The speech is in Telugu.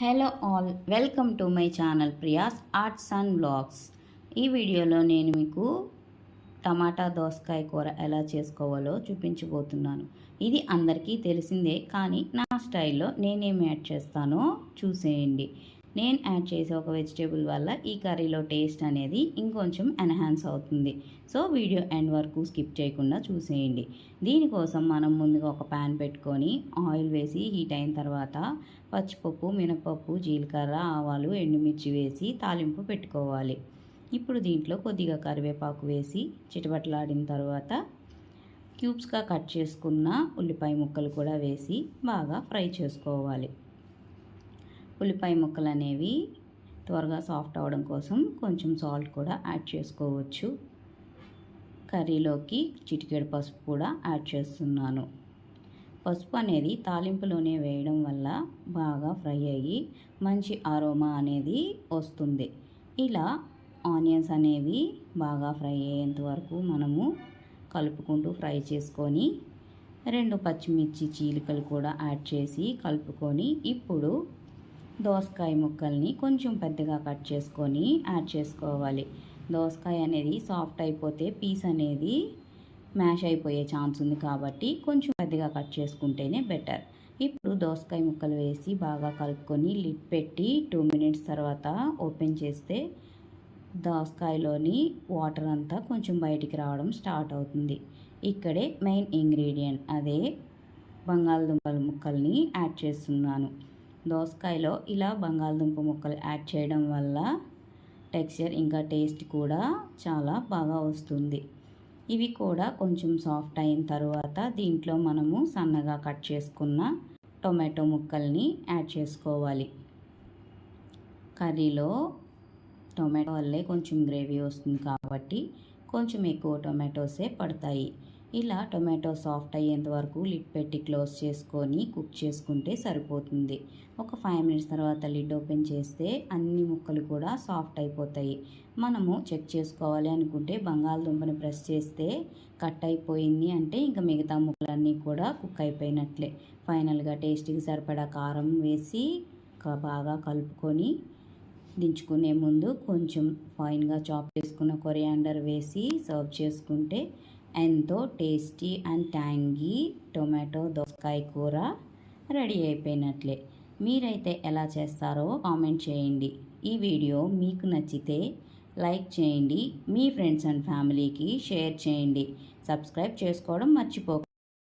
Hello all welcome to my channel Priya's arts and blogs. ఈ వీడియోలో నేను మీకు టమాటా దోసకాయ కూర ఎలా చేసుకోవాలో చూపించబోతున్నాను. ఇది అందరికీ తెలిసిందే కానీ నా స్టైల్లో నేనేం యాడ్ చేస్తానో చూసేయండి. నేను యాడ్ చేసే ఒక వెజిటేబుల్ వల్ల ఈ కర్రీలో టేస్ట్ అనేది ఇంకొంచెం ఎన్హాన్స్ అవుతుంది. సో వీడియో ఎండ్ వరకు స్కిప్ చేయకుండా చూసేయండి. దీనికోసం మనం ముందుగా ఒక ప్యాన్ పెట్టుకొని ఆయిల్ వేసి హీట్ అయిన తర్వాత పచ్చిపప్పు మినపప్పు జీలకర్ర ఆవాలు ఎండుమిర్చి వేసి తాలింపు పెట్టుకోవాలి. ఇప్పుడు దీంట్లో కొద్దిగా కరివేపాకు వేసి చిటపట్లాడిన తర్వాత క్యూబ్స్గా కట్ చేసుకున్న ఉల్లిపాయ ముక్కలు కూడా వేసి బాగా ఫ్రై చేసుకోవాలి. ఉల్లిపాయ ముక్కలు అనేవి త్వరగా సాఫ్ట్ అవ్వడం కోసం కొంచెం సాల్ట్ కూడా యాడ్ చేసుకోవచ్చు. కర్రీలోకి చిటికెడు పసుపు కూడా యాడ్ చేస్తున్నాను. పసుపు అనేది తాలింపులోనే వేయడం వల్ల బాగా ఫ్రై అయ్యి మంచి అరోమా అనేది వస్తుంది. ఇలా ఆనియన్స్ అనేవి బాగా ఫ్రై అయ్యేంత వరకు మనము కలుపుకుంటూ ఫ్రై చేసుకొని రెండు పచ్చిమిర్చి చీలికలు కూడా యాడ్ చేసి కలుపుకొని ఇప్పుడు దోసకాయ ముక్కల్ని కొంచెం పెద్దగా కట్ చేసుకొని యాడ్ చేసుకోవాలి. దోసకాయ అనేది సాఫ్ట్ అయిపోతే పీస్ అనేది మ్యాష్ అయిపోయే ఛాన్స్ ఉంది కాబట్టి కొంచెం పెద్దగా కట్ చేసుకుంటేనే బెటర్. ఇప్పుడు దోసకాయ ముక్కలు వేసి బాగా కలుపుకొని లిడ్ పెట్టి టూ మినిట్స్ తర్వాత ఓపెన్ చేస్తే దోసకాయలోని వాటర్ అంతా కొంచెం బయటికి రావడం స్టార్ట్ అవుతుంది. ఇక్కడే మెయిన్ ఇంగ్రీడియంట్ అదే బంగాళదుంపల ముక్కల్ని యాడ్ చేస్తున్నాను. దోసకాయలో ఇలా బంగాళదుంప ముక్కలు యాడ్ చేయడం వల్ల టెక్స్చర్ ఇంకా టేస్ట్ కూడా చాలా బాగా వస్తుంది. ఇవి కూడా కొంచెం సాఫ్ట్ అయిన తర్వాత దీంట్లో మనము సన్నగా కట్ చేసుకున్న టొమాటో ముక్కల్ని యాడ్ చేసుకోవాలి. కర్రీలో టొమాటో వల్లే కొంచెం గ్రేవీ వస్తుంది కాబట్టి కొంచెం ఎక్కువ టొమాటోసే పడతాయి. ఇలా టొమాటో సాఫ్ట్ అయ్యేంత వరకు లిడ్ పెట్టి క్లోజ్ చేసుకొని కుక్ చేసుకుంటే సరిపోతుంది. ఒక ఫైవ్ మినిట్స్ తర్వాత లిడ్ ఓపెన్ చేస్తే అన్ని ముక్కలు కూడా సాఫ్ట్ అయిపోతాయి. మనము చెక్ చేసుకోవాలి అనుకుంటే బంగాళదుంపని ప్రెస్ చేస్తే కట్ అయిపోయింది అంటే ఇంకా మిగతా ముక్కలన్నీ కూడా కుక్ అయిపోయినట్లే. ఫైనల్గా టేస్ట్కి సరిపడా కారం వేసి బాగా కలుపుకొని దించుకునే ముందు కొంచెం ఫైన్గా చాప్ చేసుకున్న కొరియాండర్ వేసి సర్వ్ చేసుకుంటే ఎంతో టేస్టీ అండ్ ట్యాంగీ టొమాటో దోసకాయ కూర రెడీ అయిపోయినట్లే. మీరైతే ఎలా చేస్తారో కామెంట్ చేయండి. ఈ వీడియో మీకు నచ్చితే లైక్ చేయండి. మీ ఫ్రెండ్స్ అండ్ ఫ్యామిలీకి షేర్ చేయండి. సబ్స్క్రైబ్ చేసుకోవడం మర్చిపో